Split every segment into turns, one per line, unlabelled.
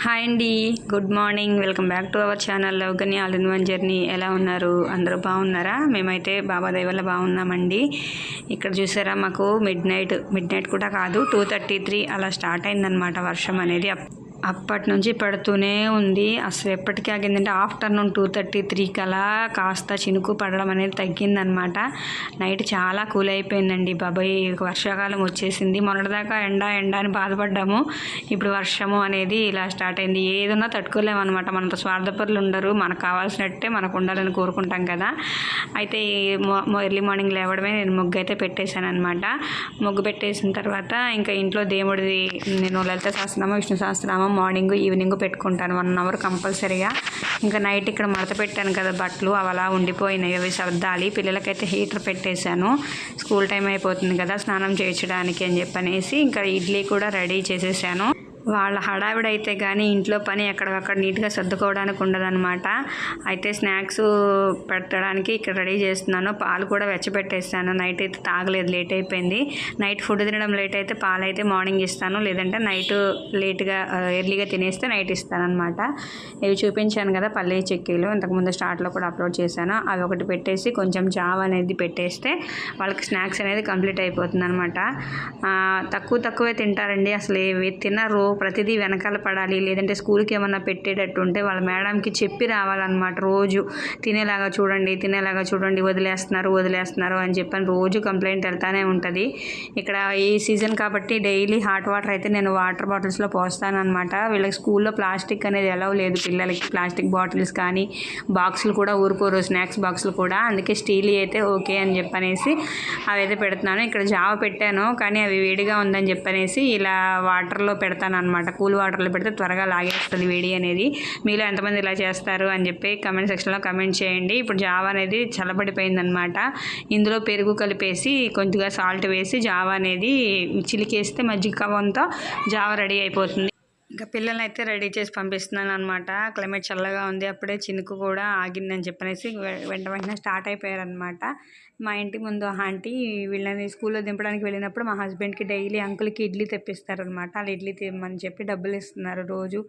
Hi అండి. Good morning welcome back to our channel లవ్గని all in one journey ఎలా ఉన్నారు? అందరూ బాగున్నారా? మేమైతే బాబా దయ వల్ల బాగున్నామండి. ఇక్కడ చూసారా మాకు మిడ్ నైట్ మిడ్ నైట్ కూడా కాదు టూ థర్టీ త్రీ అలా స్టార్ట్ అయిందనమాట వర్షం అనేది. అప్- అప్పటి నుంచి పడుతూనే ఉంది. అసలు ఎప్పటికీ ఆగిందంటే ఆఫ్టర్నూన్ టూ థర్టీ త్రీకి అలా కాస్త చినుకు పడడం అనేది తగ్గిందనమాట. నైట్ చాలా కూల్ అయిపోయిందండి బాబాయ్. వర్షాకాలం వచ్చేసింది. మొన్నటిదాకా ఎండ ఎండ అని బాధపడ్డాము. ఇప్పుడు వర్షము అనేది ఇలా స్టార్ట్ అయింది. ఏదన్నా తట్టుకోలేమన్నమాట మనంత స్వార్థపరులు ఉండరు. మనకు కావాల్సినట్టే మనకు ఉండాలని కోరుకుంటాం కదా. అయితే ఎర్లీ మార్నింగ్ లేవడమే నేను ముగ్గు అయితే పెట్టేశాను అనమాట ముగ్గు పెట్టేసిన తర్వాత ఇంకా ఇంట్లో దేవుడిది నేను లలిత సహస్రనామ విష్ణు సహస్రనామ మార్నింగ్ ఈవినింగ్ పెట్టుకుంటాను. వన్ అవర్ కంపల్సరీగా. ఇంకా నైట్ ఇక్కడ మడత పెట్టాను కదా బట్టలు అవి అలా ఉండిపోయినాయి. అవి సర్దాలి. పిల్లలకైతే హీటర్ పెట్టేశాను. స్కూల్ టైం అయిపోతుంది కదా స్నానం చేయించడానికి అని చెప్పనేసి ఇంకా ఇడ్లీ కూడా రెడీ చేసేసాను. వాళ్ళ హడావిడైతే కానీ ఇంట్లో పని ఎక్కడక్కడ నీట్గా సర్దుకోవడానికి ఉండదన్నమాట. అయితే స్నాక్స్ పెట్టడానికి ఇక్కడ రెడీ చేస్తున్నాను. పాలు కూడా వెచ్చబెట్టేస్తాను నైట్ అయితే తాగలేదు లేట్ అయిపోయింది. నైట్ ఫుడ్ తినడం లేట్ అయితే పాలు అయితే మార్నింగ్ ఇస్తాను. లేదంటే నైట్ లేట్గా ఎర్లీగా తినేస్తే నైట్ ఇస్తాను అనమాట ఇవి చూపించాను కదా పల్లీ చెక్కీలు. ఇంతకుముందు స్టార్ట్లో కూడా అప్లోడ్ చేశాను. అవి ఒకటి పెట్టేసి కొంచెం జావ్ అనేది పెట్టేస్తే వాళ్ళకి స్నాక్స్ అనేది కంప్లీట్ అయిపోతుంది అనమాట తక్కువ తక్కువే తింటారండి. అసలు ఏవి రో ప్రతిదీ వెనకాల పడాలి లేదంటే స్కూల్కి ఏమన్నా పెట్టేటట్టు ఉంటే వాళ్ళ మేడంకి చెప్పి రావాలన్నమాట రోజు. తినేలాగా చూడండి తినేలాగా చూడండి వదిలేస్తున్నారు వదిలేస్తున్నారు అని చెప్పని రోజు కంప్లైంట్ వెళ్తానే ఉంటుంది. ఇక్కడ ఈ సీజన్ కాబట్టి డైలీ హాట్ వాటర్ అయితే నేను వాటర్ బాటిల్స్లో పోస్తానమాట వీళ్ళకి స్కూల్లో ప్లాస్టిక్ అనేది ఎలా లేదు పిల్లలకి. ప్లాస్టిక్ బాటిల్స్ కానీ బాక్సులు కూడా ఊరుకోరు స్నాక్స్ బాక్సులు కూడా. అందుకే స్టీల్ అయితే ఓకే అని చెప్పనేసి అవి అయితే పెడుతున్నాను. ఇక్కడ జావ పెట్టాను కానీ అవి వేడిగా ఉందని చెప్పనేసి ఇలా వాటర్లో పెడతాను అనమాట. కూల్ వాటర్లో పెడితే త్వరగా లాగేస్తుంది వేడి అనేది. మీలో ఎంతమంది ఇలా చేస్తారు అని చెప్పి కమెంట్ సెక్షన్లో కమెంట్ చేయండి. ఇప్పుడు జావ అనేది చల్లబడిపోయింది అనమాట ఇందులో పెరుగు కలిపేసి కొద్దిగా సాల్ట్ వేసి జావ అనేది చిలికేస్తే మజ్జిగ కవంతో జావ రెడీ అయిపోతుంది. ఇంకా పిల్లల్ని అయితే రెడీ చేసి పంపిస్తున్నాను అనమాట క్లైమేట్ చల్లగా ఉంది. అప్పుడే చినుకు కూడా ఆగిందని చెప్పనేసి వెంట వెంటనే స్టార్ట్ అయిపోయారనమాట. మా ఇంటి ముందు ఆంటీ వీళ్ళని స్కూల్లో దింపడానికి వెళ్ళినప్పుడు మా హస్బెండ్కి డైలీ అంకుల్కి ఇడ్లీ తెప్పిస్తారనమాట వాళ్ళు ఇడ్లీ తెమ్మని చెప్పి డబ్బులు ఇస్తున్నారు రోజు.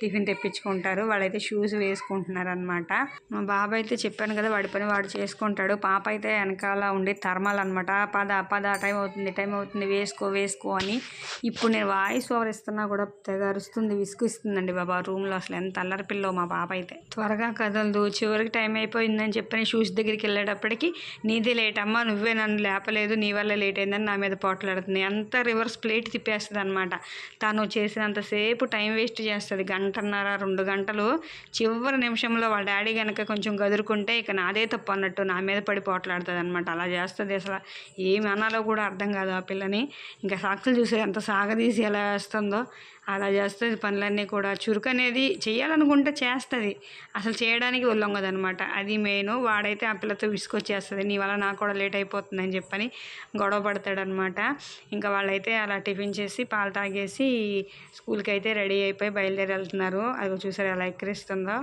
టిఫిన్ తెప్పించుకుంటారు. వాళ్ళైతే షూస్ వేసుకుంటున్నారు అనమాట మా బాబు అయితే చెప్పాను కదా వాడి పని వాడు చేసుకుంటాడు. పాప అయితే వెనకాల ఉండి థర్మల్ అనమాట పద పద టైం అవుతుంది టైం అవుతుంది వేసుకో వేసుకో అని ఇప్పుడు నేను వాయిస్ ఓవర్ ఇస్తున్నా కూడా తెగ అరుస్తుంది విసుగిస్తుందండి బాబా. రూమ్లో అసలు ఎంత అల్లరి పిల్లో మా పాప అయితే. త్వరగా కదలదు చివరికి టైం అయిపోయిందని చెప్పని షూస్ దగ్గరికి వెళ్ళేటప్పటికి నీదే లేట్ అమ్మా నువ్వే నన్ను లేపలేదు నీ వల్ల లేట్ అయిందని నా మీద పోట్లాడుతుంది. అంత రివర్స్ ప్లేట్ తిప్పేస్తుంది అనమాట తను చేసినంతసేపు టైం వేస్ట్ చేస్తుంది గంటన్నర రెండు గంటలు. చివరి నిమిషంలో వాళ్ళ డాడీ కనుక కొంచెం గదురుకుంటే ఇక నాదే తప్పు అన్నట్టు నా మీద పడి పోట్లాడుతుంది అనమాట అలా చేస్తుంది అసలు. ఏమి అనాలో కూడా అర్థం కాదు ఆ పిల్లని. ఇంకా సాక్షులు చూసే ఎంత సాగదీసి ఎలా వేస్తుందో. అలా చేస్తుంది పనులన్నీ కూడా. చురుకు అనేది చేయాలనుకుంటే చేస్తుంది. అసలు చేయడానికి ఒళ్ళొంగదనమాట అది మెయిన్. వాడైతే ఆ పిల్లతో విసుకొచ్చేస్తుంది నీ వల్ల నాకు కూడా లేట్ అయిపోతుందని చెప్పని గొడవ పడతాడనమాట ఇంకా వాళ్ళైతే అలా టిఫిన్ చేసి పాలు తాగేసి స్కూల్కి అయితే రెడీ అయిపోయి బయలుదేరి వెళ్తున్నారు అది చూసారు ఎలా ఎక్కిరిస్తుందో.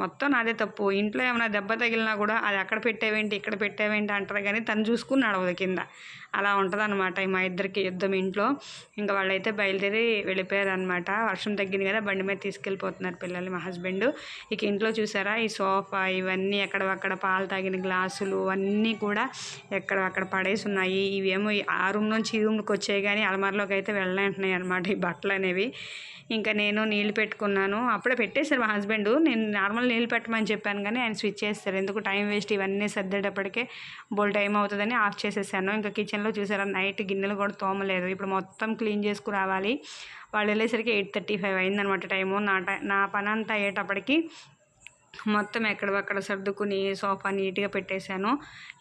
మొత్తం నాదే తప్పు. ఇంట్లో ఏమైనా దెబ్బ తగిలినా కూడా అది అక్కడ పెట్టేవేంటి ఇక్కడ పెట్టేవేంటి అంటారు కానీ తను చూసుకుని నడవదు కింద. అలా ఉంటుంది అనమాట మా ఇద్దరికి యుద్ధం ఇంట్లో. ఇంకా వాళ్ళైతే బయలుదేరి వెళ్ళిపోయారు అనమాట వర్షం తగ్గింది కదా బండి మీద తీసుకెళ్ళిపోతున్నారు పిల్లలు మా హస్బెండ్. ఇక ఇంట్లో చూసారా ఈ సోఫా ఇవన్నీ ఎక్కడక్కడ పాలు తాగిన గ్లాసులు అన్నీ కూడా ఎక్కడక్కడ పడేసి ఉన్నాయి ఇవేమో ఆ రూమ్ నుంచి ఈ రూమ్కి వచ్చాయి కానీ అలమారిలోకి అయితే వెళ్ళంటున్నాయి అనమాట ఈ బట్టలు అనేవి. ఇంకా నేను నీళ్ళు పెట్టుకున్నాను. అప్పుడే పెట్టేశారు మా హస్బెండ్. నేను నార్మల్ నీళ్ళు పెట్టమని చెప్పాను కానీ ఆయన స్విచ్ చేస్తారు. ఎందుకు టైం వేస్ట్ ఇవన్నీ సర్దేటప్పటికే బోల్ టైం అవుతుందని ఆఫ్ చేసేసాను. ఇంకా కిచెన్ కిచెన్లో చూసారా? నైట్ గిన్నెలు కూడా తోమలేదు. ఇప్పుడు మొత్తం క్లీన్ చేసుకు రావాలి. వాళ్ళు వెళ్ళేసరికి ఎయిట్ థర్టీ ఫైవ్ అయిందనమాట టైము. నా టై నా పని అంతా అయ్యేటప్పటికి మొత్తం ఎక్కడవక్కడ సర్దుకుని సోఫా నీట్గా పెట్టేశాను.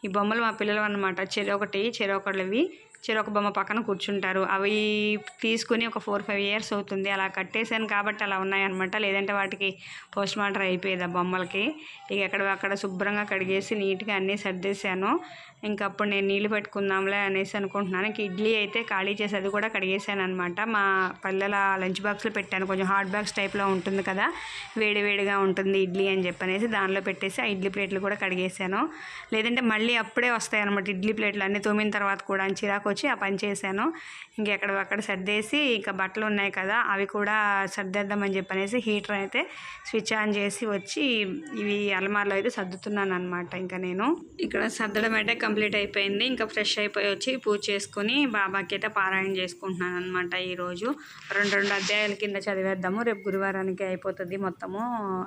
ఈ బొమ్మలు మా పిల్లలు అనమాట చెరొకటి చెరొకళ్ళవి చెరొక ఒక బొమ్మ పక్కన కూర్చుంటారు. అవి తీసుకుని ఒక ఫోర్ ఫైవ్ ఇయర్స్ అవుతుంది. అలా కట్టేశాను కాబట్టి అలా ఉన్నాయన్నమాట. లేదంటే వాటికి పోస్ట్ మార్టర్ అయిపోయేది ఆ బొమ్మలకి. ఇక ఎక్కడ అక్కడ శుభ్రంగా కడిగేసి నీట్గా అన్నీ సర్దేశాను. ఇంకా అప్పుడు నేను నీళ్ళు పెట్టుకుందాంలే అనేసి అనుకుంటున్నాను. ఇంక ఇడ్లీ అయితే ఖాళీ చేసి అది కూడా కడిగేసాను అనమాట మా పిల్లల లంచ్ బాక్స్లో పెట్టాను. కొంచెం హాట్ బాక్స్ టైప్లో ఉంటుంది కదా వేడి వేడిగా ఉంటుంది ఇడ్లీ అని చెప్పనేసి దానిలో పెట్టేసి ఆ ఇడ్లీ ప్లేట్లు కూడా కడిగేసాను. లేదంటే మళ్ళీ అప్పుడే వస్తాయి అనమాట ఇడ్లీ ప్లేట్లు. అన్నీ తోమిన తర్వాత కూడా అని చిరాకు వచ్చి ఆ పని చేశాను. ఇంకెక్కడ అక్కడ సర్దేసి ఇంకా బట్టలు ఉన్నాయి కదా అవి కూడా సర్దేద్దామని చెప్పనేసి హీటర్ అయితే స్విచ్ ఆన్ చేసి వచ్చి ఇవి అలమార్లో అయితే సర్దుతున్నాను అనమాట ఇంకా నేను. ఇక్కడ సర్దడం అయితే కంప్లీట్ అయిపోయింది. ఇంకా ఫ్రెష్ అయిపోయి వచ్చి పూజ చేసుకుని బాబాకి అయితే పారాయణ చేసుకుంటున్నాను అనమాట ఈరోజు రెండు రెండు అధ్యాయాల కింద చదివేద్దాము. రేపు గురువారానికి అయిపోతుంది మొత్తము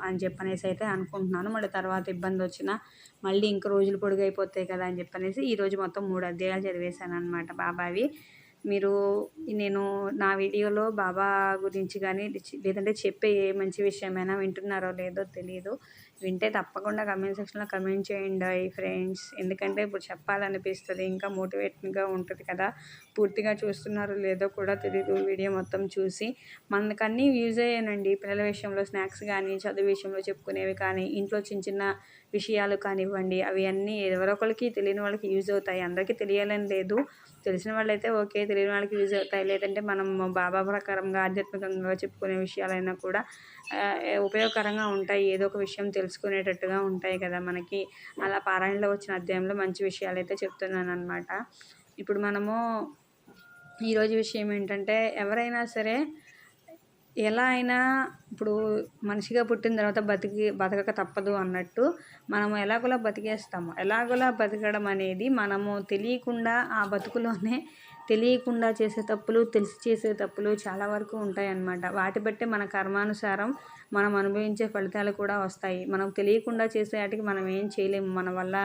అని చెప్పనేసి అయితే అనుకుంటున్నాను. మళ్ళీ తర్వాత ఇబ్బంది వచ్చినా మళ్ళీ ఇంక రోజులు పొడుగు అయిపోతాయి కదా అని చెప్పనేసి ఈరోజు మొత్తం మూడు అధ్యాయాలు చదివేశాను అనమాట బాబావి. మీరు నేను నా వీడియోలో బాబా గురించి కానీ లేదంటే చెప్పే ఏ మంచి విషయమైనా వింటున్నారో లేదో తెలియదు వింటే తప్పకుండా కమెంట్ సెక్షన్లో కమెంట్ చేయండి ఫ్రెండ్స్ ఎందుకంటే ఇప్పుడు చెప్పాలనిపిస్తుంది ఇంకా మోటివేట్గా ఉంటుంది కదా. పూర్తిగా చూస్తున్నారో లేదో కూడా తెలియదు వీడియో మొత్తం చూసి. మనకు యూజ్ అయ్యానండి. పిల్లల విషయంలో స్నాక్స్ కానీ చదువు విషయంలో చెప్పుకునేవి కానీ ఇంట్లో చిన్న చిన్న విషయాలు కానివ్వండి అవి అన్నీ ఎవరో ఒకరికి తెలియని వాళ్ళకి యూజ్ అవుతాయి. అందరికీ తెలియాలని లేదు. తెలిసిన వాళ్ళైతే ఓకే తెలియని వాళ్ళకి యూజ్ అవుతాయి. లేదంటే మనం బాబా ప్రకారంగా ఆధ్యాత్మికంగా చెప్పుకునే విషయాలైనా కూడా ఉపయోగకరంగా ఉంటాయి. ఏదో ఒక విషయం తెలుసుకునేటట్టుగా ఉంటాయి కదా మనకి. అలా పారాయణలో వచ్చిన అధ్యాయంలో మంచి విషయాలు అయితే చెప్తున్నాను అనమాట ఇప్పుడు మనము ఈరోజు విషయం ఏంటంటే ఎవరైనా సరే ఎలా అయినా ఇప్పుడు మనిషిగా పుట్టిన తర్వాత బతికి బతకక తప్పదు అన్నట్టు మనము ఎలాగోలా బతికేస్తాము. ఎలాగోలా బతకడం అనేది మనము తెలియకుండా ఆ బతుకులోనే తెలియకుండా చేసే తప్పులు తెలిసి చేసే తప్పులు చాలా వరకు ఉంటాయి అన్నమాట వాటి బట్టే మన కర్మానుసారం మనం అనుభవించే ఫలితాలు కూడా వస్తాయి. మనం తెలియకుండా చేసే వాటికి మనం ఏం చేయలేము. మన వల్ల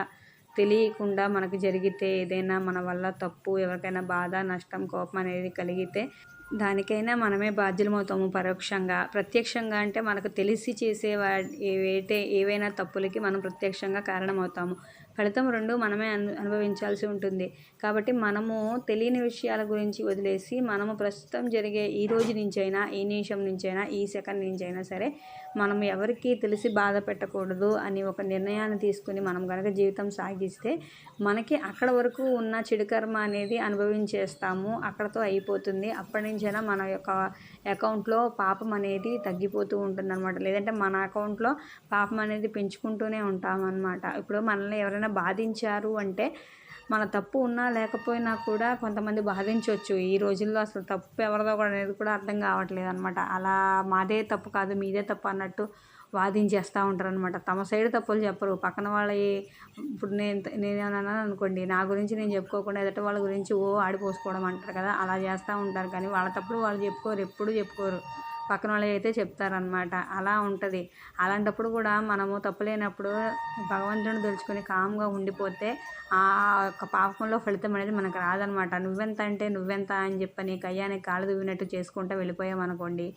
తెలియకుండా మనకు జరిగితే ఏదైనా మన వల్ల తప్పు ఎవరికైనా బాధ నష్టం కోపం అనేది కలిగితే దానికైనా మనమే బాధ్యులమవుతాము పరోక్షంగా. ప్రత్యక్షంగా అంటే మనకు తెలిసి చేసే వా ఏవైతే ఏవైనా తప్పులకి మనం ప్రత్యక్షంగా కారణమవుతాము. ఫలితం రెండు మనమే అను అనుభవించాల్సి ఉంటుంది. కాబట్టి మనము తెలియని విషయాల గురించి వదిలేసి మనము ప్రస్తుతం జరిగే ఈ రోజు నుంచైనా ఈ నిమిషం నుంచైనా ఈ సెకండ్ నుంచైనా సరే మనం ఎవరికి తెలిసి బాధ పెట్టకూడదు అని ఒక నిర్ణయాన్ని తీసుకుని మనం కనుక జీవితం సాగిస్తే మనకి అక్కడ వరకు ఉన్న చెడుకర్మ అనేది అనుభవించేస్తాము. అక్కడతో అయిపోతుంది. అప్పటి నుంచైనా మన యొక్క అకౌంట్లో పాపం అనేది తగ్గిపోతూ ఉంటుందన్నమాట. లేదంటే మన అకౌంట్లో పాపం అనేది పెంచుకుంటూనే ఉంటాం ఇప్పుడు మనల్ని ఎవరైనా బాధించారు అంటే మన తప్పు ఉన్నా లేకపోయినా కూడా కొంతమంది బాధించవచ్చు ఈ రోజుల్లో అసలు తప్పు ఎవరిదో కూడా అనేది కూడా అర్థం కావట్లేదు అనమాట అలా మాదే తప్పు కాదు మీదే తప్పు అన్నట్టు వాదించేస్తూ ఉంటారు అనమాట తమ సైడ్ తప్పులు చెప్పరు. పక్కన వాళ్ళ ఇప్పుడు నేను నేనేమన్నా అనుకోండి నా గురించి నేను చెప్పుకోకుండా ఎదుట వాళ్ళ గురించి ఓ ఆడిపోసుకోవడం అంటారు కదా అలా చేస్తూ ఉంటారు. కానీ వాళ్ళ తప్పుడు వాళ్ళు చెప్పుకోరు ఎప్పుడు చెప్పుకోరు. పక్కన వాళ్ళు అయితే చెప్తారనమాట అలా ఉంటుంది. అలాంటప్పుడు కూడా మనము తప్పులేనప్పుడు భగవంతుని తెలుసుకొని కామ్గా ఉండిపోతే ఆ యొక్క పాపంలో ఫలితం అనేది మనకు రాదనమాట నువ్వెంత అంటే నువ్వెంత అని చెప్పని కయ్యానికి కాళ్ళు దువ్వినట్టు చేసుకుంటూ వెళ్ళిపోయామనుకోండి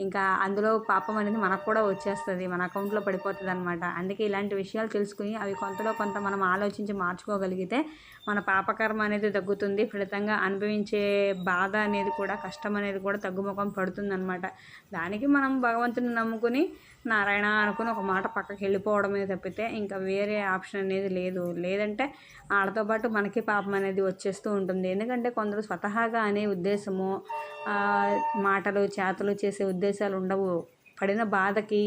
ఇంకా అందులో పాపం అనేది మనకు కూడా వచ్చేస్తుంది మన అకౌంట్లో పడిపోతుంది అనమాట అందుకే ఇలాంటి విషయాలు తెలుసుకుని అవి కొంతలో కొంత మనం ఆలోచించి మార్చుకోగలిగితే మన పాపకర్మ అనేది తగ్గుతుంది ఫలితంగా అనుభవించే బాధ అనేది కూడా కష్టం అనేది కూడా తగ్గుముఖం పడుతుంది అనమాట దానికి మనం భగవంతుని నమ్ముకుని నారాయణ అనుకుని ఒక మాట పక్కకి వెళ్ళిపోవడమే తప్పితే ఇంకా వేరే ఆప్షన్ అనేది లేదు. లేదంటే వాళ్ళతో పాటు మనకి పాపం అనేది వచ్చేస్తూ ఉంటుంది. ఎందుకంటే కొందరు స్వతహాగా అనే ఉద్దేశము మాటలు చేతలు చేసే ఉద్దేశం ఉద్దేశాలు ఉండవు పడిన బాధకి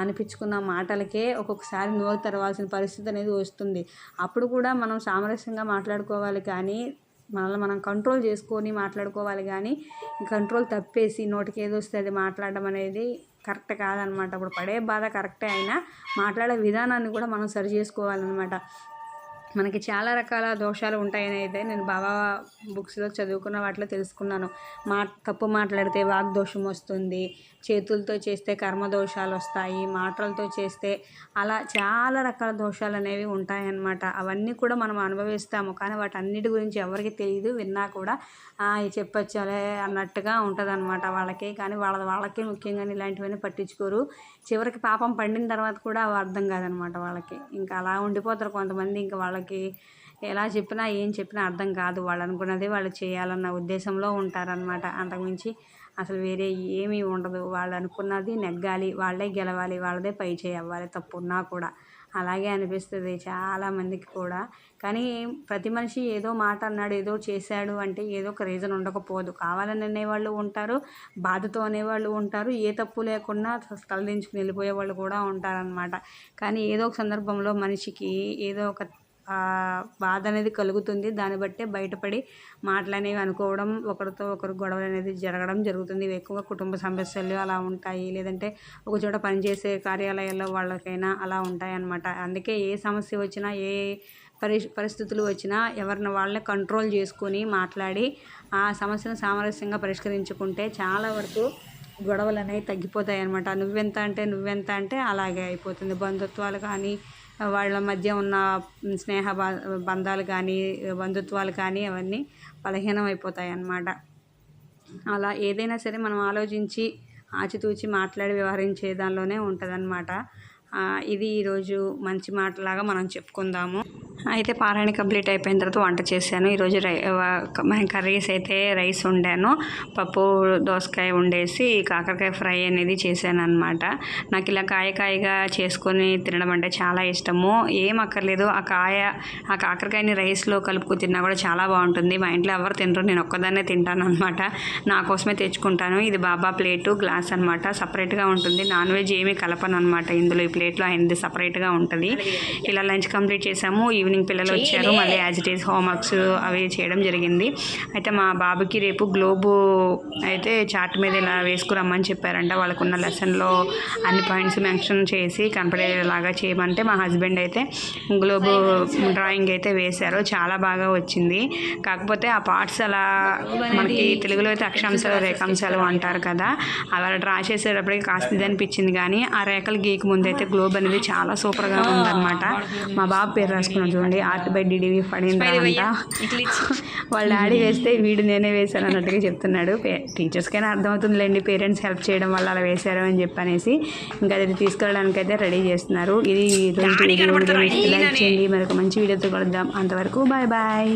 అనిపించుకున్న మాటలకే ఒక్కొక్కసారి నోరు తెరవాల్సిన పరిస్థితి అనేది వస్తుంది. అప్పుడు కూడా మనం సామరస్యంగా మాట్లాడుకోవాలి కానీ మనల్ని మనం కంట్రోల్ చేసుకొని మాట్లాడుకోవాలి కానీ కంట్రోల్ తప్పేసి నోటికి ఏదో వస్తే అది మాట్లాడడం అనేది కరెక్ట్ కాదనమాట. ఇప్పుడు పడే బాధ కరెక్టే అయినా మాట్లాడే విధానాన్ని కూడా మనం సరి చేసుకోవాలన్నమాట. మనకి చాలా రకాల దోషాలు ఉంటాయని అయితే నేను బాబా బుక్స్లో చదువుకున్న వాటిలో తెలుసుకున్నాను. మా తప్పు మాట్లాడితే వాగ్దోషం వస్తుంది చేతులతో చేస్తే కర్మ దోషాలు వస్తాయి మాటలతో చేస్తే అలా చాలా రకాల దోషాలు అనేవి ఉంటాయన్నమాట. అవన్నీ కూడా మనం అనుభవిస్తాము కానీ వాటన్నిటి గురించి ఎవరికి తెలియదు విన్నా కూడా చెప్పొచ్చాలే అన్నట్టుగా ఉంటుంది వాళ్ళకి. కానీ వాళ్ళ వాళ్ళకి ముఖ్యంగా ఇలాంటివన్నీ పట్టించుకోరు. చివరికి పాపం పండిన తర్వాత కూడా అవి అర్థం కాదనమాట వాళ్ళకి. ఇంకా అలా ఉండిపోతారు కొంతమంది ఇంకా వాళ్ళకి ఎలా చెప్పినా ఏం చెప్పినా అర్థం కాదు. వాళ్ళు అనుకున్నది వాళ్ళు చేయాలన్న ఉద్దేశంలో ఉంటారనమాట అంతకుమించి అసలు వేరే ఏమీ ఉండదు. వాళ్ళు అనుకున్నది నెగ్గాలి. వాళ్ళే గెలవాలి. వాళ్ళదే పై చేయి అవ్వాలి. తప్పు ఉన్నా కూడా. అలాగే అనిపిస్తుంది చాలా మందికి కూడా. కానీ ప్రతి మనిషి ఏదో మాట అన్నాడు ఏదో చేశాడు అంటే ఏదో ఒక రీజన్ ఉండకపోదు. కావాలని అనేవాళ్ళు ఉంటారు. బాధతో అనేవాళ్ళు ఉంటారు. ఏ తప్పు లేకుండా తలదించుకుని వెళ్ళిపోయే వాళ్ళు కూడా ఉంటారనమాట కానీ ఏదో ఒక సందర్భంలో మనిషికి ఏదో ఒక బాధ అనేది కలుగుతుంది. దాన్ని బట్టే బయటపడి మాటలు అనేవి అనుకోవడం ఒకరితో ఒకరు గొడవలు అనేది జరగడం జరుగుతుంది. ఇవి ఎక్కువగా కుటుంబ సమస్యలు అలా ఉంటాయి. లేదంటే ఒక చోట పనిచేసే కార్యాలయాల్లో వాళ్ళకైనా అలా ఉంటాయి అన్నమాట అందుకే ఏ సమస్య వచ్చినా ఏ పరి పరిస్థితులు వచ్చినా ఎవరిని వాళ్ళని కంట్రోల్ చేసుకొని మాట్లాడి ఆ సమస్యను సామరస్యంగా పరిష్కరించుకుంటే చాలా వరకు గొడవలు అనేవి తగ్గిపోతాయి అనమాట నువ్వెంత అంటే నువ్వెంత అంటే అలాగే అయిపోతుంది. బంధుత్వాలు కానీ వాళ్ళ మధ్య ఉన్న స్నేహ బంధాలు కానీ బంధుత్వాలు కానీ అవన్నీ బలహీనం అయిపోతాయి అన్నమాట అలా ఏదైనా సరే మనం ఆలోచించి ఆచితూచి మాట్లాడి వ్యవహరించే దానిలోనే ఉంటుందన్నమాట. ఇది ఈరోజు మంచి మాటలాగా మనం చెప్పుకుందాము. అయితే పారాయణ కంప్లీట్ అయిపోయిన తర్వాత వంట చేశాను. ఈరోజు రై కర్రీస్ అయితే రైస్ వండాను. పప్పు దోసకాయ వండేసి కాకరకాయ ఫ్రై అనేది చేశాను అనమాట నాకు ఇలా కాయ కాయగా చేసుకొని తినడం అంటే చాలా ఇష్టము. ఏం అక్కర్లేదు. ఆ కాయ ఆ కాకరకాయని రైస్లో కలుపుకు తిన్నా కూడా చాలా బాగుంటుంది. మా ఇంట్లో ఎవరు తినరు. నేను ఒక్కదాన్నే తింటాను అనమాట నా కోసమే తెచ్చుకుంటాను. ఇది బాబా ప్లేటు గ్లాస్ అనమాట సపరేట్గా ఉంటుంది. నాన్ వెజ్ ఏమీ కలపను అనమాట ఇందులో ఈ ప్లేట్లో అయింది సపరేట్గా ఉంటుంది. ఇలా లంచ్ కంప్లీట్ చేసాము ఈవినింగ్ పిల్లలు వచ్చారు. మళ్ళీ యాజ్ ఇట్ ఈస్ హోంవర్క్స్ అవి చేయడం జరిగింది. అయితే మా బాబుకి రేపు గ్లోబు అయితే చార్ట్ మీద ఇలా వేసుకురమ్మని చెప్పారంట. వాళ్ళకున్న లెసన్లో అన్ని పాయింట్స్ మెన్షన్ చేసి కనపడేలాగా చేయమంటే మా హస్బెండ్ అయితే గ్లోబు డ్రాయింగ్ అయితే వేశారు. చాలా బాగా వచ్చింది. కాకపోతే ఆ పార్ట్స్ అలా మనకి తెలుగులో అయితే అక్షాంశాలు రేఖాంశాలు అంటారు కదా. అలా డ్రా చేసేటప్పటికి కాస్త ఇది అనిపించింది. కానీ ఆ రేఖలు గీకి ముందు అయితే గ్లోబ్ అనేది చాలా సూపర్గా ఉందన్నమాట. మా బాబు పేరు రాసుకున్నాను చూడండి ఆర్ట్ బై డిడివి అంట వాళ్ళ డాడీ వేస్తే వీడు నేనే వేశాను అన్నట్టుగా చెప్తున్నాడు. టీచర్స్కైనా అర్థమవుతుందిలేండి పేరెంట్స్ హెల్ప్ చేయడం వల్ల అలా వేశారు అని చెప్పనేసి ఇంకా అది తీసుకెళ్ళడానికి అయితే రెడీ చేస్తున్నారు. ఇది లైక్ చేయండి మరొక మంచి వీడియోతో కలుద్దాం. అంతవరకు బాయ్ బాయ్.